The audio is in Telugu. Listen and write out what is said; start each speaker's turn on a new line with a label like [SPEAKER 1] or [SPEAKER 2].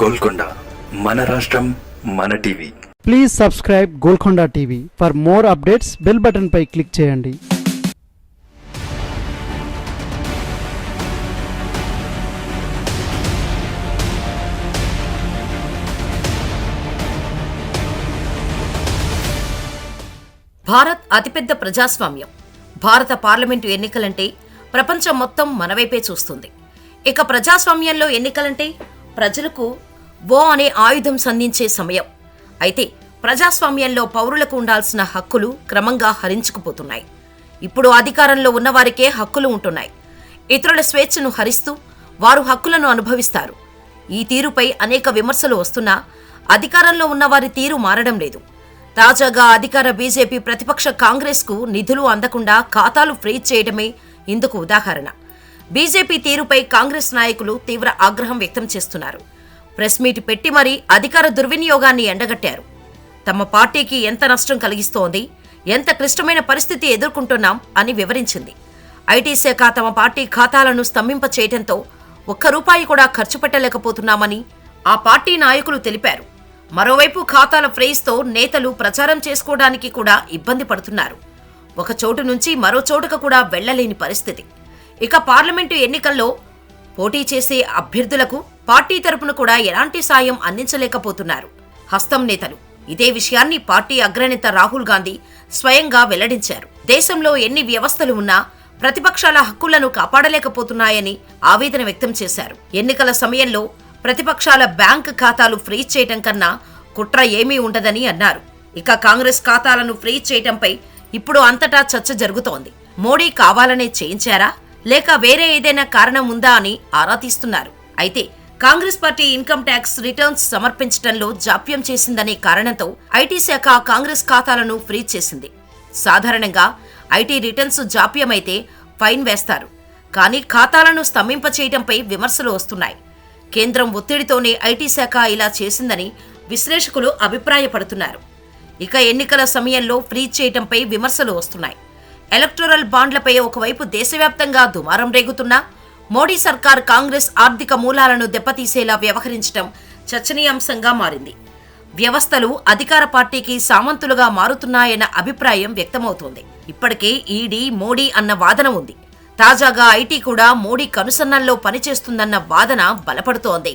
[SPEAKER 1] గోల్కొండ మన రాష్ట్రం మన TV.
[SPEAKER 2] Please subscribe Golconda TV for more updates bell button pi click చేయండి.
[SPEAKER 3] భారత్ అతిపెద్ద ప్రజాస్వామ్యం. భారత పార్లమెంటు ఎన్నికలంటే ప్రపంచం మొత్తం మనవైపే చూస్తుంది. ఇక ప్రజాస్వామ్యంలో ఎన్నికలంటే ప్రజలకు ఓ అనే ఆయుధం సంధించే సమయం. అయితే ప్రజాస్వామ్యంలో పౌరులకు ఉండాల్సిన హక్కులు క్రమంగా హరించుకుపోతున్నాయి. ఇప్పుడు అధికారంలో ఉన్నవారికే హక్కులు ఉంటున్నాయి. ఇతరుల స్వేచ్ఛను హరిస్తూ వారు హక్కులను అనుభవిస్తారు. ఈ తీరుపై అనేక విమర్శలు వస్తున్నా అధికారంలో ఉన్నవారి తీరు మారడం లేదు. తాజాగా అధికార బీజేపీ ప్రతిపక్ష కాంగ్రెస్కు నిధులు అందకుండా ఖాతాలు ఫ్రీజ్ చేయడమే ఇందుకు ఉదాహరణ. బీజేపీ తీరుపై కాంగ్రెస్ నాయకులు తీవ్ర ఆగ్రహం వ్యక్తం చేస్తున్నారు. ప్రెస్ మీట్ పెట్టి మరీ అధికార దుర్వినియోగాన్ని ఎండగట్టారు. తమ పార్టీకి ఎంత నష్టం కలిగిస్తోంది ఎంత క్లిష్టమైన పరిస్థితి ఎదుర్కొంటున్నాం అని వివరించింది. ఐటీ శాఖ తమ పార్టీ ఖాతాలను స్తంభింప చేయడంతో ఒక్క రూపాయి కూడా ఖర్చు పెట్టలేకపోతున్నామని ఆ పార్టీ నాయకులు తెలిపారు. మరోవైపు ఖాతాల ఫ్రేజ్తో నేతలు ప్రచారం చేసుకోవడానికి కూడా ఇబ్బంది పడుతున్నారు. ఒక చోటు నుంచి మరో చోటుకు కూడా వెళ్ళలేని పరిస్థితి. ఇక పార్లమెంటు ఎన్నికల్లో పోటీ చేసే అభ్యర్థులకు పార్టీ తరపున కూడా ఎలాంటి సాయం అందించలేకపోతున్నారు. హస్తం నేతలు ఇదే విషయాన్ని పార్టీ అగ్రనేత రాహుల్ గాంధీ స్వయంగా వెల్లడించారు. దేశంలో ఎన్ని వ్యవస్థలు ఉన్నా ప్రతిపక్షాల హక్కులను కాపాడలేకపోతున్నాయని ఆవేదన వ్యక్తం చేశారు. ఎన్నికల సమయంలో ప్రతిపక్షాల బ్యాంక్ ఖాతాలు ఫ్రీజ్ చేయటం కన్నా కుట్ర ఏమీ ఉండదని అన్నారు. ఇక కాంగ్రెస్ ఖాతాలను ఫ్రీజ్ చేయటంపై ఇప్పుడు అంతటా చర్చ జరుగుతోంది. మోడీ కావాలనే చేయించారా? లేక వేరే ఏదైనా కారణం ఉందా అని ఆరా తీస్తున్నారు. అయితే Congress party income tax returns సమర్పించడంలో జాప్యం చేసిందనే కారణంతో ఐటీ శాఖ కాంగ్రెస్ ఖాతాలను ఫ్రీజ్ చేసింది. సాధారణంగా ఐటీ రిటర్న్స్ జాప్యమైతే ఫైన్ వేస్తారు. కానీ ఖాతాలను స్తంభింపచేయడంపై విమర్శలు వస్తున్నాయి. కేంద్రం ఒత్తిడితోనే ఐటీ శాఖ ఇలా చేసిందని విశ్లేషకులు అభిప్రాయపడుతున్నారు. ఇక ఎన్నికల సమయంలో ఫ్రీజ్ చేయడంపై విమర్శలు వస్తున్నాయి. ఎలక్టోరల్ బాండ్లపై ఒకవైపు దేశవ్యాప్తంగా దుమారం రేగుతున్నా మోడీ సర్కార్ కాంగ్రెస్ ఆర్థిక మూలాలను దెబ్బతీసేలా వ్యవహరించడం చర్చనీయాంశంగా మారింది. వ్యవస్థలు అధికార పార్టీకి సామంతులుగా మారుతున్నాయన్న అభిప్రాయం వ్యక్తమవుతోంది. ఇప్పటికే ఈడీ మోడీ అన్న వాదన ఉంది. తాజాగా ఐటీ కూడా మోడీ కనుసన్నల్లో పనిచేస్తుందన్న వాదన బలపడుతోంది.